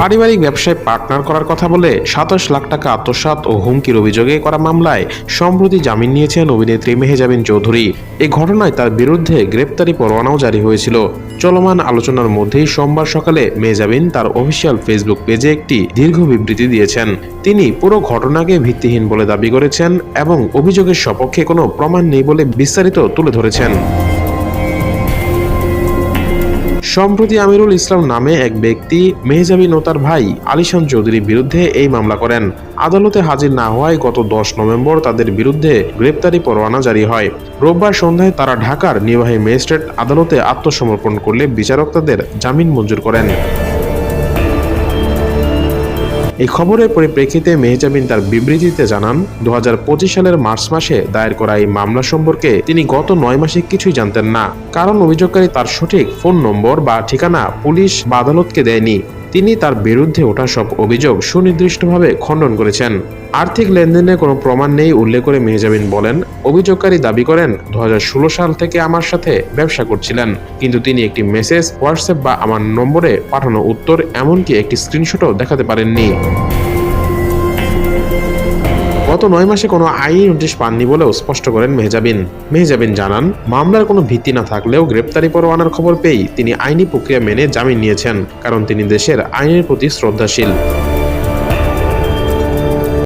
পারিবারিক ব্যবসায় পার্টনার করার কথা বলে সাতাশ লাখ টাকা আত্মসাৎ ও হুমকির অভিযোগে করা মামলায় সম্প্রতি জামিন নিয়েছেন অভিনেত্রী মেহেজাবিন চৌধুরী। এই ঘটনায় তার বিরুদ্ধে গ্রেপ্তারি পরোয়ানাও জারি হয়েছিল। চলমান আলোচনার মধ্যেই সোমবার সকালে মেহজাবিন তার অফিসিয়াল ফেসবুক পেজে একটি দীর্ঘ বিবৃতি দিয়েছেন। তিনি পুরো ঘটনাকে ভিত্তিহীন বলে দাবি করেছেন এবং অভিযোগের সপক্ষে কোনো প্রমাণ নেই বলে বিস্তারিত তুলে ধরেছেন। সম্প্রতি আমিরুল ইসলাম নামে এক ব্যক্তি মেহজাবিন ও তার ভাই আলিশান চৌধুরীর বিরুদ্ধে এই মামলা করেন। আদালতে হাজির না হওয়ায় গত দশ নভেম্বর তাদের বিরুদ্ধে গ্রেপ্তারি পরোয়ানা জারি হয়। রোববার সন্ধ্যায় তারা ঢাকার নির্বাহী ম্যাজিস্ট্রেট আদালতে আত্মসমর্পণ করলে বিচারক তাদের জামিন মঞ্জুর করেন। এই খবরের পরিপ্রেক্ষিতে মেহজাবিন তার বিবৃতিতে জানান দু হাজার পঁচিশ সালের মার্চ মাসে দায়ের করা এই মামলা সম্পর্কে তিনি গত নয় মাসে কিছুই জানতেন না। কারণ অভিযোগকারী তার সঠিক ফোন নম্বর বা ঠিকানা পুলিশ বা আদালতকে দেয়নি। তিনি তার বিরুদ্ধে ওঠা সব অভিযোগ সুনির্দিষ্টভাবে খণ্ডন করেছেন। আর্থিক লেনদেনে কোনো প্রমাণ নেই, উল্লেখ করে মেহজাবিন বলেন, অভিযোগকারী দাবি করেন দু হাজার ষোলো সাল থেকে আমার সাথে ব্যবসা করছিলেন, কিন্তু তিনি একটি মেসেজ, হোয়াটসঅ্যাপ বা আমার নম্বরে পাঠানো উত্তর, এমনকি একটি স্ক্রিনশটও দেখাতে পারেননি। গত নয় মাসে কোনো আইনি নোটিশ পাননি বলেও স্পষ্ট করেন মেহজাবিন। মেহজাবিন জানান, মামলার কোনো ভিত্তি না থাকলেও গ্রেপ্তারি পরোয়ানার খবর পেয়েই তিনি আইনি প্রক্রিয়া মেনে জামিন নিয়েছেন, কারণ তিনি দেশের আইনের প্রতি শ্রদ্ধাশীল।